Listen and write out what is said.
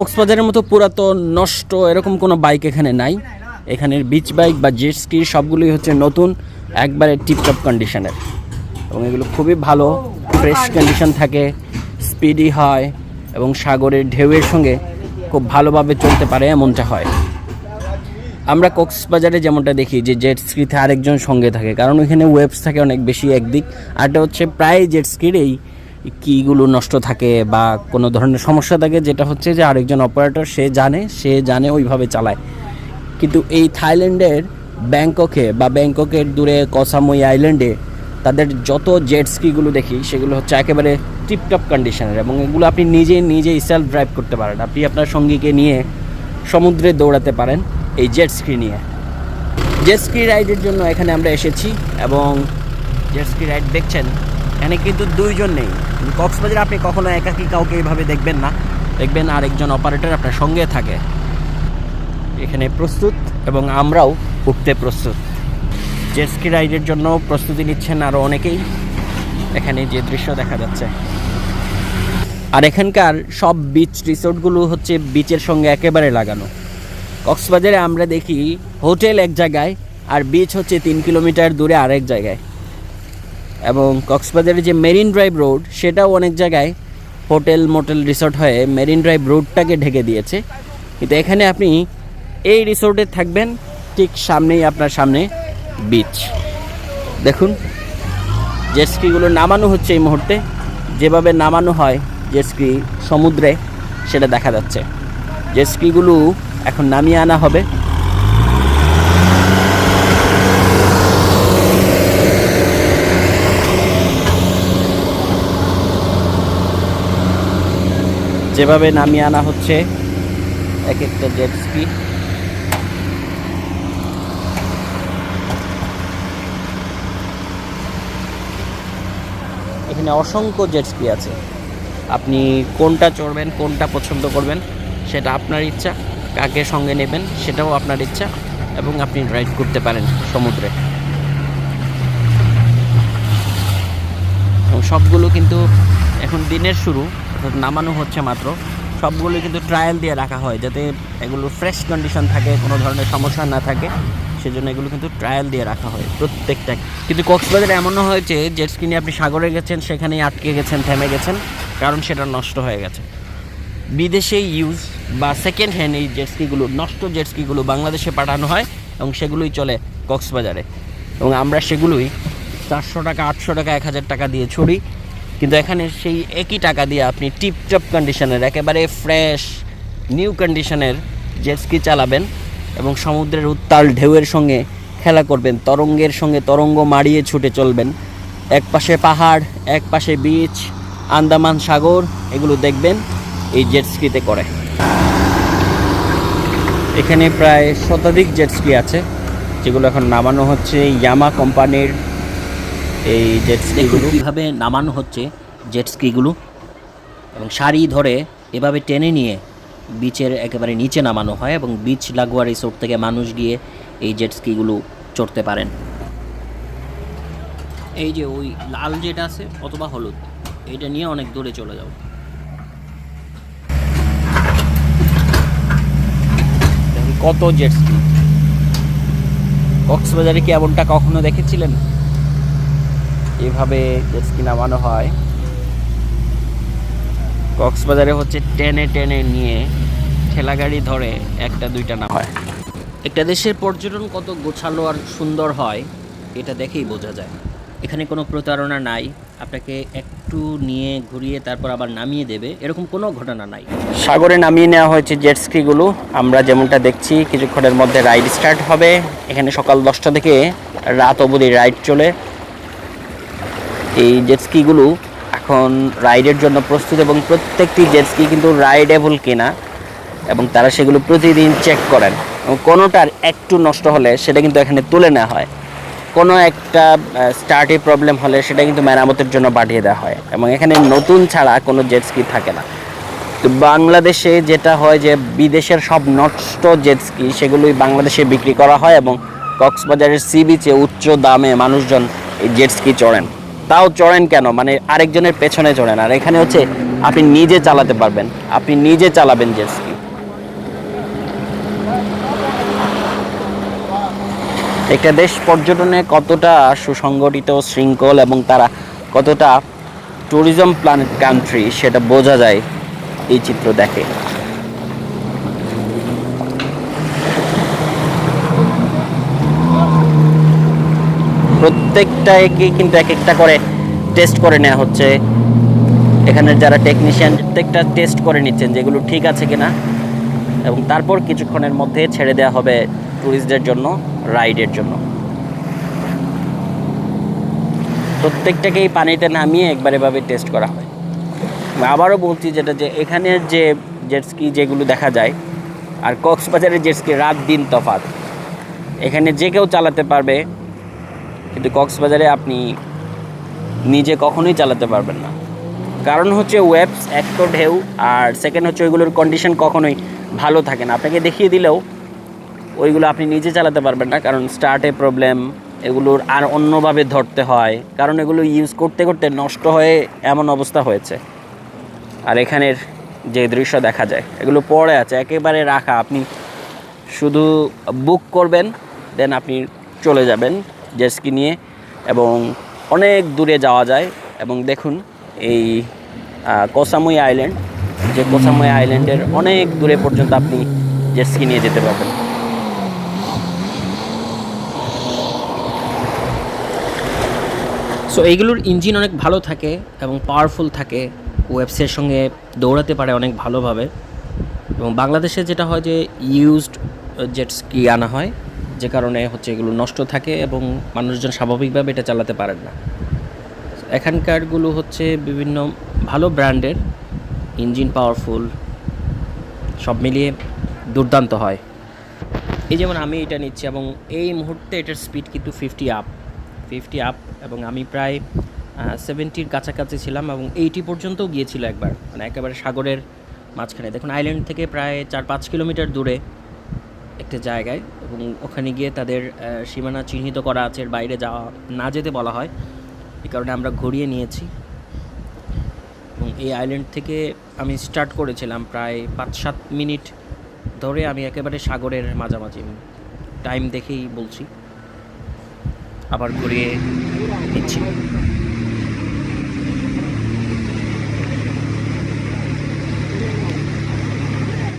কক্সবাজারের মতো পুরাতন, নষ্ট, এরকম কোনো বাইক এখানে নাই। এখানের বিচ বাইক বা জেট স্কি সবগুলোই হচ্ছে নতুন, একবারে টিপটপ কন্ডিশনের এবং এগুলো খুবই ভালো ফ্রেশ কন্ডিশন থাকে স্পিডি হয়, এবং সাগরের ঢেউয়ের সঙ্গে খুব ভালোভাবে চলতে পারে এমনটা হয়। আমরা কক্সবাজারে যেমনটা দেখি যে জেট স্কিতে আরেকজন সঙ্গে থাকে, কারণ ওইখানে ওয়েবস থাকে অনেক বেশি একদিক। আরটা হচ্ছে প্রায় জেট স্কির এই কিগুলো নষ্ট থাকে বা কোনো ধরনের সমস্যা থাকে, যেটা হচ্ছে যে আরেকজন অপারেটর সে জানে সে জানে ওইভাবে চালায়। কিন্তু এই থাইল্যান্ডের ব্যাংককে বা ব্যাংককের দূরে কসামুই আইল্যান্ডে তাদের যত জেট স্কিগুলো দেখি, সেগুলো হচ্ছে একেবারে টিপটপ কন্ডিশনের এবং এগুলো আপনি নিজে নিজেই সেলফ ড্রাইভ করতে পারেন। আপনি আপনার সঙ্গীকে নিয়ে সমুদ্রে দৌড়াতে পারেন এই জেট স্কি নিয়ে। জেট স্কি রাইডের জন্য এখানে আমরা এসেছি এবং জেট স্কি রাইড দেখছেন। এখানে কিন্তু দুইজন নেই। কক্সবাজারে আপনি কখনো একাকি কাউকে এইভাবে দেখবেন না। দেখবেন আরেকজন অপারেটর আপনার সঙ্গে থাকে। এখানে প্রস্তুত এবং আমরাও উঠতে প্রস্তুত। জেট স্কি রাইডের জন্য প্রস্তুতি নিচ্ছেন আরও অনেকেই। এখানে যে দৃশ্য দেখা যাচ্ছে। আর এখানকার সব বিচ রিসোর্টগুলো হচ্ছে বিচের সঙ্গে একেবারে লাগানো। কক্সবাজারে আমরা দেখি হোটেল এক জায়গায় আর বিচ হচ্ছে তিন কিলোমিটার দূরে আরেক জায়গায়। এবং কক্সবাজারের যে মেরিন ড্রাইভ রোড, সেটাও অনেক জায়গায় হোটেল, মোটেল, রিসোর্ট হয়ে মেরিন ড্রাইভ রোডটাকে ঢেকে দিয়েছে। কিন্তু এখানে আপনি এই রিসোর্টে থাকবেন, ঠিক সামনেই আপনার সামনে বিচ দেখুন জেটস্কিগুলো নামানো হচ্ছে এই মুহূর্তে। যেভাবে নামানো হয় জেটস্কি সমুদ্রে, সেটা দেখা যাচ্ছে। জেটস্কিগুলো এখন নামিয়ে আনা হবে। যেভাবে নামিয়ে আনা হচ্ছে, এক একটা জেট স্কি এখানে অসংখ্য জেট স্কি আছে। আপনি কোনটা চড়বেন, কোনটা পছন্দ করবেন, সেটা আপনার ইচ্ছা। কাকে সঙ্গে নেবেন, সেটাও আপনার ইচ্ছা এবং আপনি রাইড করতে পারেন সমুদ্রে। এবং সবগুলো কিন্তু এখন দিনের শুরু। অর্থাৎ নামানো হচ্ছে মাত্র। সবগুলো কিন্তু ট্রায়াল দিয়ে রাখা হয় যাতে এগুলো ফ্রেশ কন্ডিশন থাকে, কোনো ধরনের সমস্যা না থাকে। সেজন্য এগুলো কিন্তু ট্রায়াল দিয়ে রাখা হয় প্রত্যেকটা। কিন্তু কক্সবাজারে এমনও হয়েছে জেট স্কিনে আপনি সাগরে গেছেন, সেখানেই আটকে গেছেন, থেমে গেছেন, কারণ সেটা নষ্ট হয়ে গেছে। বিদেশে ইউজ বা সেকেন্ড হ্যান্ড এই জেটস্কিগুলো নষ্ট জেটস্কিগুলো বাংলাদেশে পাঠানো হয় এবং সেগুলোই চলে কক্সবাজারে। এবং আমরা সেগুলোই চারশো টাকা, আটশো টাকা, এক হাজার টাকা দিয়ে ছড়ি। কিন্তু এখানে সেই একই টাকা দিয়ে আপনি টিপটপ কন্ডিশনের একেবারে ফ্রেশ নিউ কন্ডিশনের জেটস্কি চালাবেন এবং সমুদ্রের উত্তাল ঢেউয়ের সঙ্গে খেলা করবেন, তরঙ্গের সঙ্গে তরঙ্গ মারিয়ে ছুটে চলবেন। এক পাশে পাহাড় এক পাশে বিচ আন্দামান সাগর, এগুলো দেখবেন এই জেটস্কিতে করে। এখানে প্রায় শতাধিক জেটস্কি আছে, যেগুলো এখন নামানো হচ্ছে ইয়ামা কোম্পানির এই জেটস্কিগুলো কীভাবে নামানো হচ্ছে জেটস্কিগুলো এবং সারি ধরে এভাবে টেনে নিয়ে বিচের একেবারে নিচে নামানো হয় এবং বিচ লাগোয়া রিসোর্ট থেকে মানুষ গিয়ে এই জেটস্কিগুলো চড়তে পারেন। এই যে ওই লাল যেটা আছে অথবা হলুদ এইটা নিয়ে অনেক দূরে চলে যাও। কত জেটস্কি কক্সবাজারে কি এমনটা কখনো দেখেছিলেন? এভাবে জেটস্কি নামানো হয়। কক্সবাজারে হচ্ছে টেনে টেনে নিয়ে ঠেলা গাড়ি ধরে একটা দুইটা নাম হয়। একটা দেশের পর্যটন কত গোছালো আর সুন্দর হয়, এটা দেখেই বোঝা যায়। এখানে কোনো প্রতারণা নাই, আপনাকে একটু নিয়ে ঘুরিয়ে তারপর আবার নামিয়ে দেবে, এরকম কোনো ঘটনা নাই। সাগরে নামিয়ে নেওয়া হয়েছে জেট স্কিগুলো আমরা যেমনটা দেখছি, কিছুক্ষণের মধ্যে রাইড স্টার্ট হবে। এখানে সকাল দশটা থেকে রাত অবধি রাইড চলে। এই জেটস্কিগুলো এখন রাইডের জন্য প্রস্তুত এবং প্রত্যেকটি জেটস্কি কিন্তু রাইডেবল কিনা এবং তারা সেগুলো প্রতিদিন চেক করেন। এবং কোনোটার একটু নষ্ট হলে সেটা কিন্তু এখানে তুলে নেওয়া হয়। কোনো একটা স্টার্টে প্রবলেম হলে সেটা কিন্তু মেরামতের জন্য পাঠিয়ে দেওয়া হয় এবং এখানে নতুন ছাড়া কোনো জেট স্কি থাকে না। তো বাংলাদেশে যেটা হয় যে বিদেশের সব নষ্ট জেট স্কি সেগুলোই বাংলাদেশে বিক্রি করা হয় এবং কক্সবাজারের সি বিচে উচ্চ দামে মানুষজন এই জেট স্কি চড়েন। তাও চড়েন কেন? মানে আরেকজনের পেছনে চড়েন। আর এখানে হচ্ছে আপনি নিজে চালাতে পারবেন। আপনি নিজে চালাবেন জেট একটা দেশ পর্যটনে কতটা সুসংগঠিত শৃঙ্খল এবং তারা কতটা ট্যুরিজম প্ল্যান কান্ট্রি সেটা বোঝা যায় এই চিত্র দেখে। প্রত্যেকটা একে কিন্তু এক একটা করে টেস্ট করে নেওয়া হচ্ছে। এখানের যারা টেকনিশিয়ান প্রত্যেকটা টেস্ট করে নিচ্ছেন যেগুলো ঠিক আছে কিনা। এবং তারপর কিছুক্ষণের মধ্যে ছেড়ে দেওয়া হবে ট্যুরিস্টদের জন্য রাইডের জন্য। প্রত্যেকটাকেই পানিতে নামিয়ে একবার এভাবে টেস্ট করা হয়। আবারও বলছি যেটা যে এখানের যে জেটস্কি যেগুলো দেখা যায়, আর কক্সবাজারের জেটস্কি রাত দিন তফাত এখানে যে কেউ চালাতে পারবে কিন্তু কক্সবাজারে আপনি নিজে কখনোই চালাতে পারবেন না। কারণ হচ্ছে ওয়েবস এক তো ঢেউ, আর সেকেন্ড হচ্ছে ওইগুলোর কন্ডিশন কখনোই ভালো থাকে না। আপনাকে দেখিয়ে দিলেও ওইগুলো আপনি নিজে চালাতে পারবেন না, কারণ স্টার্টে প্রবলেম এগুলোর আর অন্যভাবে ধরতে হয়। কারণ এগুলো ইউজ করতে করতে নষ্ট হয়ে এমন অবস্থা হয়েছে। আর এখানের যে দৃশ্য দেখা যায়, এগুলো পড়ে আছে, একেবারে রাখা। আপনি শুধু বুক করবেন দেন আপনি চলে যাবেন। জেসকি নিয়ে এবং অনেক দূরে যাওয়া যায়। এবং দেখুন এই কোসামুই আইল্যান্ড যে কোসামুই আইল্যান্ডের অনেক দূরে পর্যন্ত আপনি জেসকি নিয়ে যেতে পারবেন। সো এইগুলোর ইঞ্জিন অনেক ভালো থাকে এবং পাওয়ারফুল থাকে। ওয়েবসের সঙ্গে দৌড়াতে পারে অনেক ভালোভাবে। এবং বাংলাদেশে যেটা হয় যে ইউজড জেট স্কি আনা হয়। যে কারণে হচ্ছে এগুলো নষ্ট থাকে এবং মানুষজন স্বাভাবিকভাবে এটা চালাতে পারেন না। এখানকারগুলো হচ্ছে বিভিন্ন ভালো ব্র্যান্ডের, ইঞ্জিন পাওয়ারফুল, সব মিলিয়ে দুর্দান্ত হয়। এই যেমন আমি এটা নিচ্ছি এবং এই মুহূর্তে এটার স্পিড কিন্তু ফিফটি আপ ফিফটি আপ এবং আমি প্রায় সেভেন্টির কাছাকাছি ছিলাম এবং এইটি পর্যন্তও গিয়েছিল একবার। মানে একেবারে সাগরের মাঝখানে। দেখুন আইল্যান্ড থেকে প্রায় চার পাঁচ কিলোমিটার দূরে। একটা জায়গায় এবং ওখানে গিয়ে তাদের সীমানা চিহ্নিত করা আছে, এর বাইরে যাওয়া না যেতে বলা হয়। এই কারণে আমরা ঘুরিয়ে নিয়েছি। এবং এই আইল্যান্ড থেকে আমি স্টার্ট করেছিলাম প্রায় পাঁচ সাত মিনিট ধরে আমি একেবারে সাগরের মাঝামাঝি। টাইম দেখেই বলছি। আবার ঘুরিয়ে নিচ্ছি।